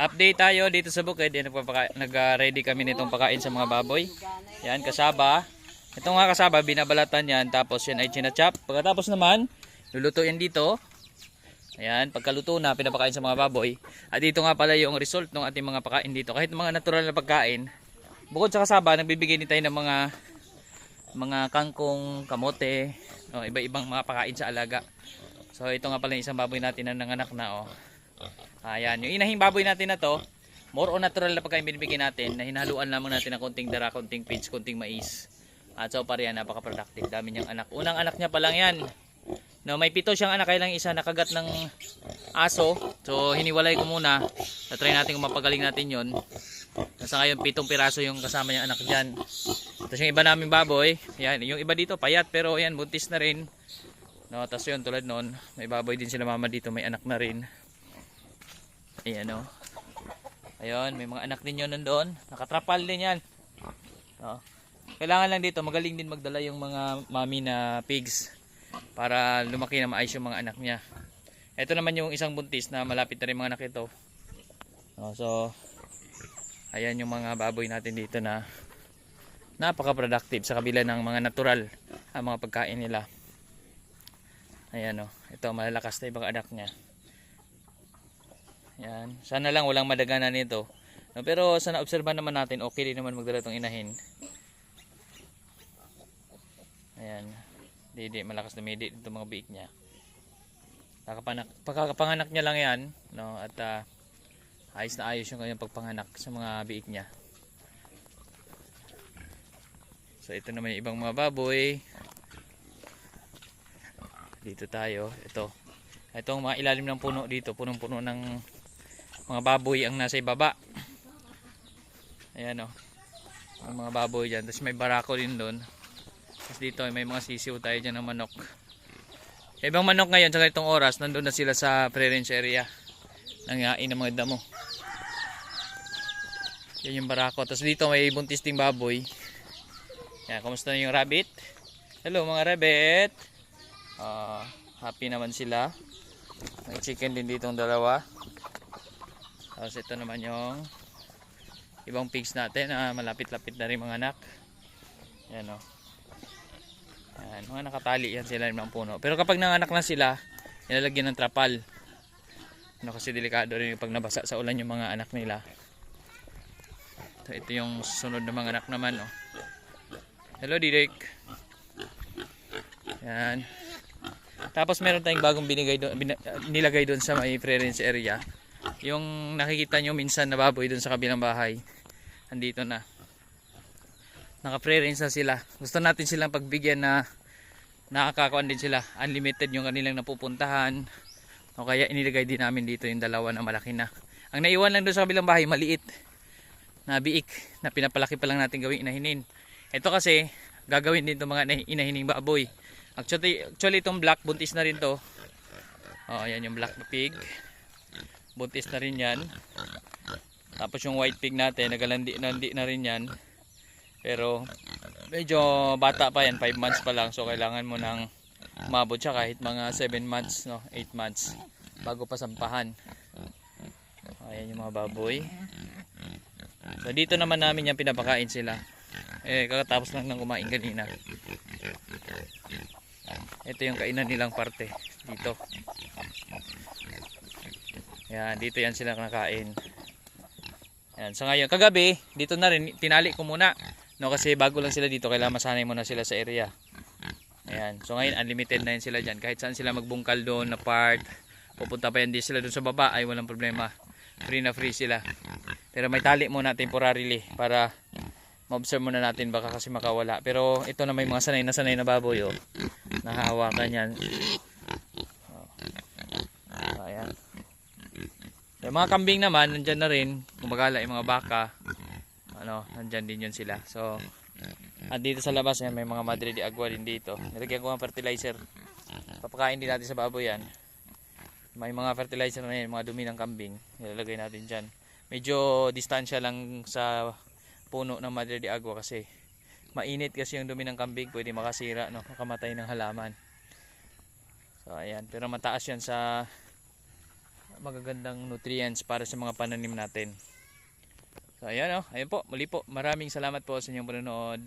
Update tayo dito sa bukid. Yan, Nag-ready kami nitong pakain sa mga baboy. Yan, kasaba. Ito nga kasaba, binabalatan yan. Tapos yan ay chinachap. Pagkatapos naman, lulutuin dito. Ayan, pagkaluto na, pinapakain sa mga baboy. At dito nga pala yung result ng ating mga pakain dito. Kahit mga natural na pagkain, bukod sa kasaba, nagbibigay din tayo ng mga mga kangkong, kamote, no, iba-ibang mga pakain sa alaga. So ito nga pala yung isang baboy natin na nanganak na oh. Ayan, yung inahing baboy natin na to, more on natural na pagkain binibigay natin na hinahaluan lamang natin ng konting dara, konting pigs, konting mais. At so pa yan, napaka-productive. Dami niyang anak. Unang anak niya pa lang yan. No, may pito siyang anak, kailang isa nakagat ng aso. So hiniwalay ko muna. Na-try natin kung mapagaling natin yon. Nasa ngayon, pitong piraso yung kasama niyang anak dyan. Tapos yung iba namin baboy, yan, yung iba dito payat pero yan, buntis na rin. No, tapos yun, tulad nun, may baboy din sila mama dito, may anak na rin. Ayan o. Ayun, may mga anak din yun nandun. Nakatrapal din yan. No. Kailangan lang dito, magaling din magdala yung mga mami na pigs para lumaki na maayos yung mga anak niya. Ito naman yung isang buntis na malapit na rin mga anak ito. No, so, ayan yung mga baboy natin dito na napaka-productive sa kabila ng mga natural ang mga pagkain nila. Ayan o, ito malalakas na ibang anak niya. Yan. Sana lang walang madaganan nito. No, pero sa naobserbahan naman natin, okay din naman magdala itong inahin. Ayan. Di, di, malakas na midi itong mga biik niya. Kakapanak, pagkakapanganak niya lang yan. No, at ah, ayos na ayos yung kanyang pagpanganak sa mga biik niya. So ito naman yung ibang mga baboy. Dito tayo. Ito. Itong mga ilalim ng puno dito. Punong-puno ng mga baboy ang nasa ibaba. Ayan o. Ang mga baboy dyan. Tapos may barako din doon. Tapos dito may mga sisiw tayo dyan ng manok. Ibang manok ngayon sa ganitong oras, nandun na sila sa pre-range area. Nangain ng mga damo. Yan yung barako. Tapos dito may buntis ding baboy. Yan, kumusta na yung rabbit? Hello mga rabbit. Ah, happy naman sila. May chicken din dito dalawa. Tapos ito naman yung ibang pigs natin na malapit-lapit na rin mga anak. Yan o. Yan, mga nakatali yan sila ng puno. Pero kapag nanganak na sila, nilalagyan ng trapal. Ano kasi delikado rin pag nabasa sa ulan yung mga anak nila. Ito, ito yung sunod na mga anak naman. Oh. Hello, Direk. Yan. Tapos meron tayong bagong binigay doon, bin- nilagay doon sa may preference area. Yung nakikita nyo minsan na baboy doon sa kabilang bahay. Andito na. Naka-preference na sila. Gusto natin silang pagbigyan na nakakakuan din sila. Unlimited yung kanilang napupuntahan. O kaya inilagay din namin dito yung dalawa na malaki na. Ang naiwan lang doon sa kabilang bahay, maliit. Na biik. Na pinapalaki pa lang natin gawing inahinin. Ito kasi, gagawin din itong mga inahi- inahining baboy. Actually, actually itong black, buntis na rin to. Oh, ayan yung black pig. Buntis na rin yan. Tapos yung white pig natin, nagalandi nandi na rin yan. Pero medyo bata pa yan, 5 months pa lang. So kailangan mo nang umabot siya kahit mga 7 months, no, 8 months bago pa sampahan. Ayan yung mga baboy. So dito naman namin yan pinapakain sila. Eh kakatapos lang ng kumain kanina. Ito yung kainan nilang parte dito. Yan, dito yan sila nakain. Yan, so ngayon, kagabi, dito na rin, tinali ko muna. No, kasi bago lang sila dito, kailangan masanay muna sila sa area. Ayan, so ngayon, unlimited na yun sila dyan. Kahit saan sila magbungkal doon na part, pupunta pa yan din sila doon sa baba, ay walang problema. Free na free sila. Pero may tali muna temporarily para ma-observe muna natin baka kasi makawala. Pero ito na may mga sanay na sanay na baboy oh. Nahahawakan yan. Oh. Ayan. Yung mga kambing naman, nandyan na rin. Gumagala yung mga baka. Ano, nandyan din yun sila. So, at dito sa labas, yan, may mga madre de agua din dito. Nilagyan ko ng fertilizer. Papakain din natin sa baboy yan. May mga fertilizer na yan, mga dumi ng kambing. Nilalagay natin dyan. Medyo distansya lang sa puno ng madre de agua kasi mainit kasi yung dumi ng kambing. Pwede makasira, no? makamatay ng halaman. So, ayan. Pero mataas yan sa magagandang nutrients para sa mga pananim natin. So ayan oh, ayun po, muli po, maraming salamat po sa inyong panonood.